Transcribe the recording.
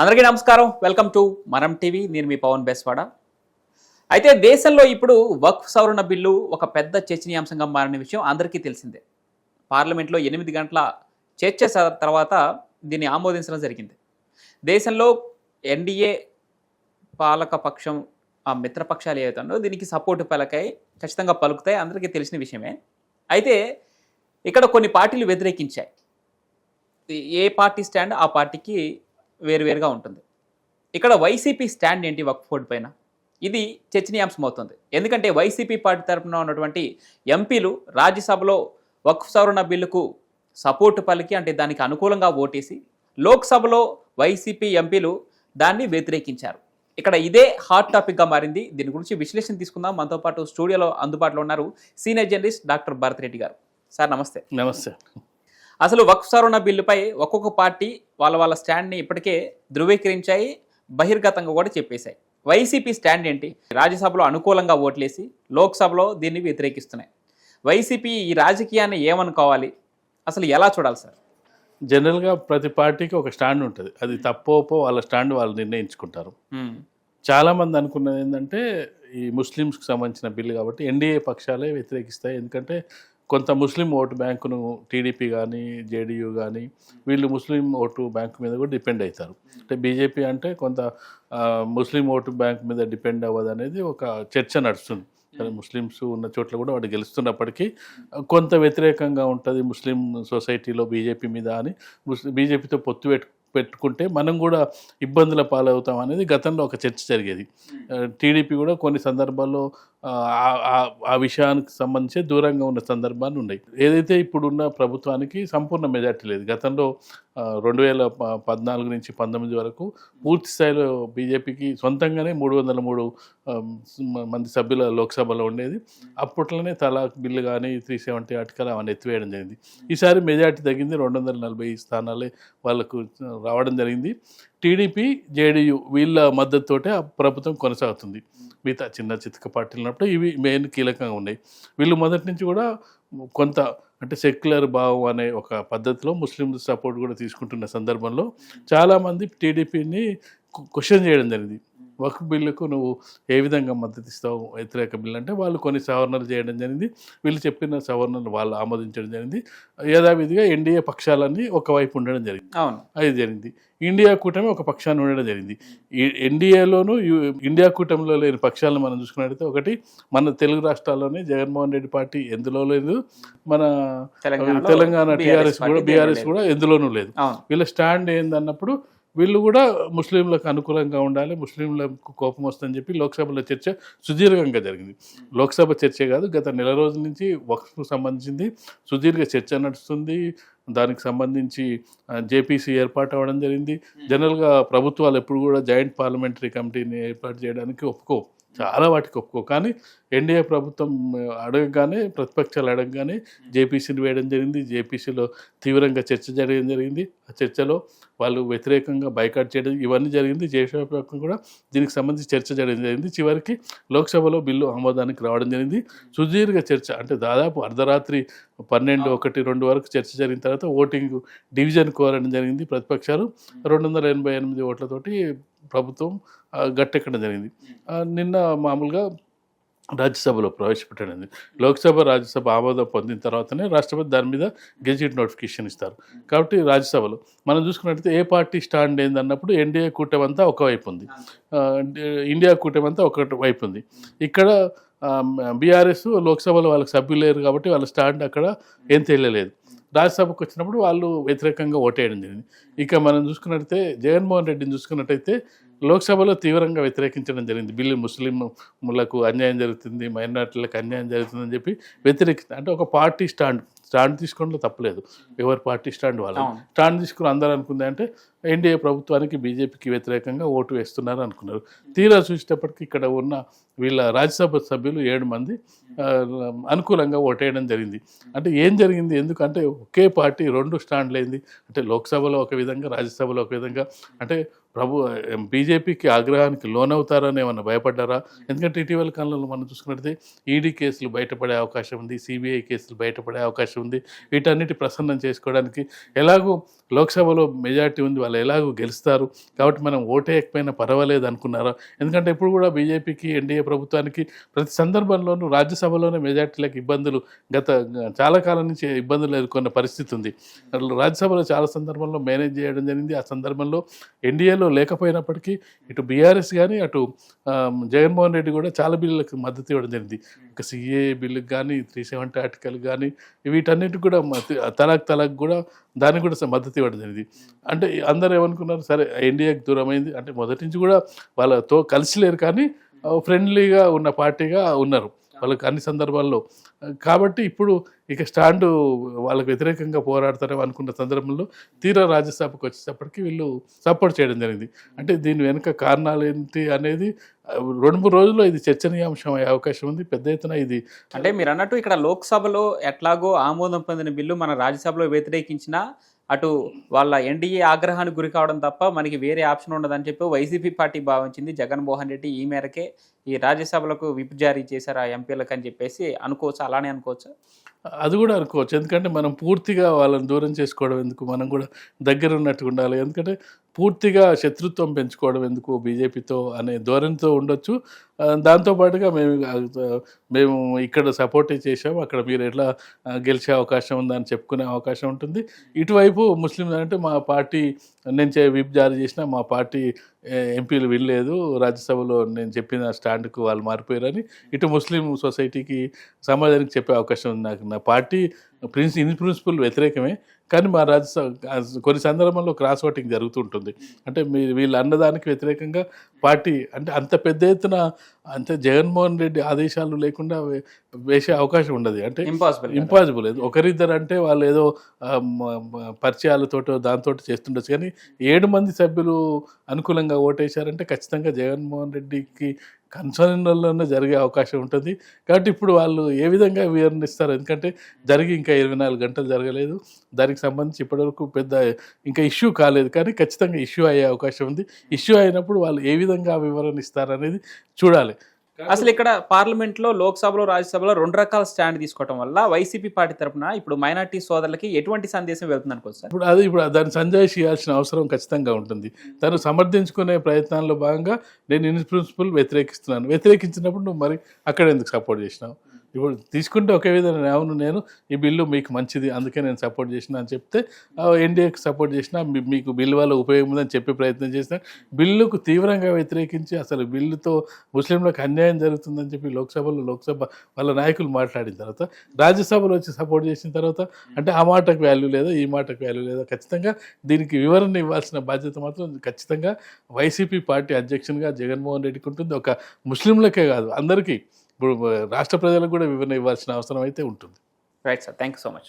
అందరికీ నమస్కారం. Welcome to మనం టీవీ నేను మీ పవన్ బెస్వాడ. అయితే దేశంలో ఇప్పుడు వక్ఫ్ సవరణ బిల్లు ఒక పెద్ద చర్చనీయాంశంగా మారిన విషయం అందరికీ తెలిసిందే. పార్లమెంట్లో ఎనిమిది గంటల చర్చ తర్వాత దీన్ని ఆమోదించడం జరిగింది. దేశంలో ఎన్డీఏ పాలక పక్షం ఆ మిత్రపక్షాలు ఏవైతే ఉన్నాయో దీనికి సపోర్ట్ పలకాయి ఖచ్చితంగా పలుకుతాయి అందరికీ తెలిసిన విషయమే. అయితే ఇక్కడ కొన్ని పార్టీలు వ్యతిరేకించాయి. ఏ పార్టీ స్టాండ్ ఆ పార్టీకి వేరువేరుగా ఉంటుంది. ఇక్కడ వైసీపీ స్టాండ్ ఏంటి వక్ఫ్ బోర్డు పైన? ఇది చర్చనీయాంశం అవుతుంది. ఎందుకంటే వైసీపీ పార్టీ తరఫున ఉన్నటువంటి ఎంపీలు రాజ్యసభలో వక్ఫ్ సవరణ బిల్లుకు సపోర్టు పలికి అంటే దానికి అనుకూలంగా ఓటేసి లోక్సభలో వైసీపీ ఎంపీలు దాన్ని వ్యతిరేకించారు. ఇక్కడ ఇదే హాట్ టాపిక్గా మారింది. దీని గురించి విశ్లేషణ తీసుకుందాం. మనతో పాటు స్టూడియోలో అందుబాటులో ఉన్నారు senior journalist doctor Bharat Reddy garu. Sir నమస్తే. నమస్తే. అసలు వక్ఫ్ సవరణ బిల్లుపై ఒక్కొక్క పార్టీ వాళ్ళ వాళ్ళ స్టాండ్ని ఇప్పటికే ధృవీకరించాయి బహిర్గతంగా కూడా చెప్పేశాయి. వైసీపీ స్టాండ్ ఏంటి? రాజ్యసభలో అనుకూలంగా ఓట్లేసి లోక్సభలో దీన్ని వ్యతిరేకిస్తున్నాయి. వైసీపీ ఈ రాజకీయాన్ని ఏమనుకోవాలి? అసలు ఎలా చూడాలి సార్? జనరల్గా ప్రతి పార్టీకి ఒక స్టాండ్ ఉంటుంది. అది తప్పో ఒప్పో వాళ్ళ స్టాండ్ వాళ్ళు నిర్ణయించుకుంటారు. చాలామంది అనుకున్నది ఏంటంటే ఈ ముస్లిమ్స్కి సంబంధించిన బిల్లు కాబట్టి ఎన్డీఏ పక్షాలే వ్యతిరేకిస్తాయి. ఎందుకంటే కొంత ముస్లిం ఓటు బ్యాంకును టీడీపీ కానీ జేడీయూ కానీ వీళ్ళు ముస్లిం ఓటు బ్యాంకు మీద కూడా డిపెండ్ అవుతారు అంటే బీజేపీ అంటే కొంత ముస్లిం ఓటు బ్యాంక్ మీద డిపెండ్ అవ్వదు అనేది ఒక చర్చ నడుస్తుంది. కానీ ముస్లిమ్స్ ఉన్న చోట్ల కూడా వాడు గెలుస్తున్నప్పటికీ కొంత వ్యతిరేకంగా ఉంటుంది ముస్లిం సొసైటీలో బీజేపీ మీద అని ముస్లిం బీజేపీతో పొత్తు పెట్టు పెట్టుకుంటే మనం కూడా ఇబ్బందుల పాలవుతాం అనేది గతంలో ఒక చర్చ జరిగేది. టీడీపీ కూడా కొన్ని సందర్భాల్లో ఆ, విషయానికి సంబంధించి దూరంగా ఉన్న సందర్భాలు ఉన్నాయి. ఏదైతే ఇప్పుడున్న ప్రభుత్వానికి సంపూర్ణ మెజార్టీ లేదు. గతంలో రెండు వేల పద్నాలుగు నుంచి పంతొమ్మిది వరకు పూర్తి స్థాయిలో బీజేపీకి సొంతంగానే మూడు వందల మూడు మంది సభ్యుల లోక్సభలో ఉండేది. అప్పట్లోనే తలాక్ బిల్లు కానీ త్రీ సెవెంటీ ఆర్టికల్ అవన్నీ ఎత్తివేయడం జరిగింది. ఈసారి మెజార్టీ తగ్గింది. రెండు వందల నలభై స్థానాలే వాళ్ళకు రావడం జరిగింది. టీడీపీ జేడీయూ వీళ్ళ మద్దతుతోటే ఆ ప్రభుత్వం కొనసాగుతుంది. మిగతా చిన్న చితక పార్టీలు ఉన్నప్పుడు ఇవి మెయిన్ కీలకంగా ఉన్నాయి. వీళ్ళు మొదటి నుంచి కూడా కొంత అంటే సెక్యులర్ భావం అనే ఒక పద్ధతిలో ముస్లిం సపోర్ట్ కూడా తీసుకుంటున్న సందర్భంలో చాలామంది టీడీపీని క్వశ్చన్ చేయడం జరిగింది. వక్ఫ్ బిల్లుకు నువ్వు ఏ విధంగా మద్దతు ఇస్తావు వ్యతిరేక బిల్లు అంటే వాళ్ళు కొన్ని సవరణలు చేయడం జరిగింది. వీళ్ళు చెప్పిన సవరణలు వాళ్ళు ఆమోదించడం జరిగింది. యథావిధిగా ఎన్డీఏ పక్షాలన్నీ ఒకవైపు ఉండడం జరిగింది. అవును. అది జరిగింది. ఇండియా కూటమి ఒక పక్షాన్ని ఉండడం జరిగింది. ఈ ఎన్డీఏలోను ఇండియా కూటమిలో లేని పక్షాలను మనం చూసుకున్నట్టయితే ఒకటి మన తెలుగు రాష్ట్రాల్లోనే జగన్మోహన్ రెడ్డి పార్టీ ఎందులో లేదు. మన తెలంగాణ టీఆర్ఎస్ కూడా బీఆర్ఎస్. కూడా ఎందులోనూ లేదు. వీళ్ళ స్టాండ్ ఏందన్నప్పుడు వీళ్ళు కూడా ముస్లింలకు అనుకూలంగా ఉండాలి ముస్లింలకు కోపం వస్తుందని చెప్పి లోక్సభలో చర్చ సుదీర్ఘంగా జరిగింది. లోక్సభ చర్చే కాదు గత నెల రోజుల నుంచి వక్ఫ్కు సంబంధించింది సుదీర్ఘ చర్చ నడుస్తుంది. దానికి సంబంధించి జేపీసీ ఏర్పాటు అవ్వడం జరిగింది. జనరల్గా ప్రభుత్వాలు ఎప్పుడు కూడా జాయింట్ పార్లమెంటరీ కమిటీని ఏర్పాటు చేయడానికి ఒప్పుకో చాలా వాటికి ఒప్పుకో. కానీ ఎన్డీఏ ప్రభుత్వం అడగగానే ప్రతిపక్షాలు అడగగానే జేపీసీని వేయడం జరిగింది. జేపీసీలో తీవ్రంగా చర్చ జరగడం జరిగింది. ఆ చర్చలో వాళ్ళు వ్యతిరేకంగా బైకాట్ చేయడం ఇవన్నీ జరిగింది. దేశవ్యాప్తంగా కూడా దీనికి సంబంధించి చర్చ జరగడం జరిగింది. చివరికి లోక్సభలో బిల్లు ఆమోదానికి రావడం జరిగింది. సుదీర్ఘ చర్చ అంటే దాదాపు అర్ధరాత్రి పన్నెండు ఒకటి రెండు వరకు చర్చ జరిగిన తర్వాత ఓటింగ్ డివిజన్ కోరడం జరిగింది ప్రతిపక్షాలు. రెండు వందల ఎనభై ఎనిమిది ఓట్లతోటి ప్రభుత్వం గట్టెక్కడం జరిగింది. నిన్న మామూలుగా రాజ్యసభలో ప్రవేశపెట్టడం లోక్సభ రాజ్యసభ ఆమోదం పొందిన తర్వాతనే రాష్ట్రపతి దాని మీద గెజిట్ నోటిఫికేషన్ ఇస్తారు. కాబట్టి రాజ్యసభలో మనం చూసుకున్నట్టయితే ఏ పార్టీ స్టాండ్ ఏందన్నప్పుడు ఎన్డీఏ కూటమి అంతా ఒకవైపు ఉంది. ఇండియా కూటమి అంతా ఒక వైపు ఉంది. ఇక్కడ బీఆర్ఎస్ లోక్సభలో వాళ్ళకి సభ్యులు లేరు కాబట్టి వాళ్ళ స్టాండ్ అక్కడ ఏం తెలియలేదు. రాజ్యసభకు వచ్చినప్పుడు వాళ్ళు వ్యతిరేకంగా ఓటేయడం జరిగింది. ఇక మనం చూసుకున్నట్టయితే జగన్మోహన్ రెడ్డిని చూసుకున్నట్టయితే లోక్సభలో తీవ్రంగా వ్యతిరేకించడం జరిగింది. బిల్లు ముస్లింలకు అన్యాయం జరుగుతుంది మైనార్టీలకు అన్యాయం జరుగుతుందని చెప్పి వ్యతిరేకి అంటే ఒక పార్టీ స్టాండ్ స్టాండ్ తీసుకోవడంలో తప్పలేదు. ఎవరి పార్టీ స్టాండ్ వాళ్ళు. స్టాండ్ తీసుకుని అందరూ అనుకుంది అంటే ఎన్డీఏ ప్రభుత్వానికి బీజేపీకి వ్యతిరేకంగా ఓటు వేస్తున్నారు అనుకున్నారు. తీరా చూసేటప్పటికి ఇక్కడ ఉన్న వీళ్ళ రాజ్యసభ సభ్యులు ఏడు మంది అనుకూలంగా ఓటేయడం జరిగింది. అంటే ఏం జరిగింది? ఎందుకంటే ఒకే పార్టీ రెండు స్టాండ్లు అయింది అంటే లోక్సభలో ఒక విధంగా రాజ్యసభలో ఒక విధంగా. అంటే ప్రభు బీజేపీకి ఆగ్రహానికి లోనవుతారని ఏమన్నా భయపడ్డారా? ఎందుకంటే ఇటీవల కాలంలో మనం చూసుకున్నట్లయితే ఈడీ కేసులు బయటపడే అవకాశం ఉంది సిబిఐ కేసులు బయటపడే అవకాశం ఉంది. వీటన్నిటి ప్రసన్నం చేసుకోవడానికి ఎలాగో లోక్సభలో మెజార్టీ ఉంది వాళ్ళు ఎలాగో గెలుస్తారు. కాబట్టి మనం ఓటేయకపోయినా పర్వాలేదు అనుకున్నారా? ఎందుకంటే ఇప్పుడు కూడా బీజేపీకి ఎన్డీఏ ప్రభుత్వానికి ప్రతి సందర్భంలోనూ రాజ్యసభలోనే మెజార్టీలకు ఇబ్బందులు గత చాలా కాలం నుంచి ఇబ్బందులు ఎదుర్కొన్న పరిస్థితి ఉంది. రాజ్యసభలో చాలా సందర్భంలో మేనేజ్ చేయడం జరిగింది. ఆ సందర్భంలో ఎన్డీఏలో లేకపోయినప్పటికీ ఇటు బీఆర్ఎస్ కానీ అటు జగన్మోహన్ రెడ్డి కూడా చాలా బిల్లులకు మద్దతు ఇవ్వడం జరిగింది. ఒక సిఏ బిల్లుకి కానీ త్రీ సెవెంటీ ఆర్టికల్ కానీ వీటన్నిటికి కూడా తలాక్ తలాక్ కూడా దానికి కూడా మద్దతు ఇవ్వడం జరిగింది అంటే అందరూ ఏమనుకున్నారు సరే ఎన్డీఏకి దూరమైంది. అంటే మొదటి నుంచి కూడా వాళ్ళతో కలిసి లేరు కానీ ఫ్రెండ్లీగా ఉన్న పార్టీగా ఉన్నారు వాళ్ళకి అన్ని సందర్భాల్లో. కాబట్టి ఇప్పుడు ఇక స్టాండు వాళ్ళకు వ్యతిరేకంగా పోరాడతారేమో అనుకున్న సందర్భంలో తీరా రాజ్యసభకు వచ్చేటప్పటికి వీళ్ళు సపోర్ట్ చేయడం జరిగింది. అంటే దీని వెనుక కారణాలు ఏంటి అనేది రెండు మూడు రోజుల్లో ఇది చర్చనీయాంశం అయ్యే అవకాశం ఉంది. పెద్ద ఎత్తున ఇది అంటే మీరు అన్నట్టు ఇక్కడ లోక్సభలో ఎట్లాగో ఆమోదం పొందిన బిల్లు మన రాజ్యసభలో వ్యతిరేకించినా అటు వాళ్ళ ఎన్డీఏ ఆగ్రహానికి గురి కావడం తప్ప మనకి వేరే ఆప్షన్ ఉండదని చెప్పి వైసీపీ పార్టీ భావించింది జగన్మోహన్ రెడ్డి ఈ మేరకే ఈ రాజ్యసభలకు విప్ జారీ చేశారు ఆ ఎంపీలకు అని చెప్పేసి అనుకోవచ్చు అలానే అనుకోవచ్చు. అది కూడా అనుకోవచ్చు. ఎందుకంటే మనం పూర్తిగా వాళ్ళని దూరం చేసుకోవడం ఎందుకు? మనం కూడా దగ్గర ఉన్నట్టుగా ఉండాలి. ఎందుకంటే పూర్తిగా శత్రుత్వం పెంచుకోవడం ఎందుకు బీజేపీతో అనే ధోరణితో ఉండొచ్చు. దాంతోపాటుగా మేము మేము ఇక్కడ సపోర్ట్ చేసాం అక్కడ మీరు ఎట్లా గెలిచే అవకాశం ఉందని చెప్పుకునే అవకాశం ఉంటుంది. ఇటువైపు ముస్లింలు అంటే మా పార్టీ నేను చే- విప్ జారీ చేసిన మా పార్టీ ఎంపీలు వినలేదు. రాజ్యసభలో నేను చెప్పిన స్టాండ్కు వాళ్ళు మారిపోయారని ఇటు ముస్లిం సొసైటీకి సమాజానికి చెప్పే అవకాశం ఉంది నాకు. నా పార్టీ ప్రిన్స్ ఇన్ ప్రిన్సిపల్ వ్యతిరేకమే. కానీ మా రాజ్యసభ కొన్ని సందర్భంలో క్రాస్ ఓటింగ్ జరుగుతుంటుంది. అంటే మీ వీళ్ళు అన్నదానికి వ్యతిరేకంగా పార్టీ అంటే అంత పెద్ద ఎత్తున అంతే జగన్మోహన్ రెడ్డి ఆదేశాలు లేకుండా వేసే అవకాశం ఉండదు. అంటే ఇంపాసిబుల్ ఇంపాసిబుల్ ఒకరిద్దరు అంటే వాళ్ళు ఏదో పరిచయాలతోటో దాంతో చేస్తుండొచ్చు. కానీ ఏడు మంది సభ్యులు అనుకూలంగా ఓటేశారంటే ఖచ్చితంగా జగన్మోహన్ రెడ్డికి కన్సర్న్లోనే జరిగే అవకాశం ఉంటుంది. కాబట్టి ఇప్పుడు వాళ్ళు ఏ విధంగా వివరణిస్తారు? ఎందుకంటే జరిగి ఇంకా ఇరవై నాలుగు గంటలు జరగలేదు. దానికి సంబంధించి ఇప్పటివరకు పెద్ద ఇంకా ఇష్యూ కాలేదు. కానీ ఖచ్చితంగా ఇష్యూ అయ్యే అవకాశం ఉంది. ఇష్యూ అయినప్పుడు వాళ్ళు ఏ విధంగా వివరణ ఇస్తారనేది చూడాలి. అసలు ఇక్కడ పార్లమెంట్లో లోక్సభలో రాజ్యసభలో రెండు రకాల స్టాండ్ తీసుకోవడం వల్ల వైసీపీ పార్టీ తరపున ఇప్పుడు మైనార్టీ సోదరులకి ఎటువంటి సందేశం వెళ్తుంది అనుకోవచ్చు ఇప్పుడు అది ఇప్పుడు దాన్ని సంజయ్ చేయాల్సిన అవసరం ఖచ్చితంగా ఉంటుంది. తను సమర్థించుకునే ప్రయత్నాల్లో భాగంగా నేను ఇన్ ప్రిన్సిపల్ వ్యతిరేకిస్తున్నాను. వ్యతిరేకించినప్పుడు నువ్వు మరి అక్కడ ఎందుకు సపోర్ట్ చేసినావు? ఇప్పుడు తీసుకుంటే ఒకే విధంగా అవును నేను ఈ బిల్లు మీకు మంచిది అందుకే నేను సపోర్ట్ చేసిన అని చెప్తే ఎన్డీఏకి సపోర్ట్ చేసిన మీకు బిల్లు వల్ల ఉపయోగం ఉందని చెప్పే ప్రయత్నం చేసిన బిల్లుకు తీవ్రంగా వ్యతిరేకించి అసలు బిల్లుతో ముస్లింలకు అన్యాయం జరుగుతుందని చెప్పి లోక్సభలో లోక్సభ వాళ్ళ నాయకులు మాట్లాడిన తర్వాత రాజ్యసభలో వచ్చి సపోర్ట్ చేసిన తర్వాత అంటే ఆ మాటకు వాల్యూ లేదా ఈ మాటకు వాల్యూ లేదా ఖచ్చితంగా దీనికి వివరణ ఇవ్వాల్సిన బాధ్యత మాత్రం ఖచ్చితంగా వైసీపీ పార్టీ అధ్యక్షునిగా జగన్మోహన్ రెడ్డికి ఉంటుంది. ఒక ముస్లింలకే కాదు అందరికీ ఇప్పుడు రాష్ట్ర ప్రజలకు కూడా వివరణ ఇవ్వాల్సిన అవసరం అయితే ఉంటుంది. Right sir thank you so much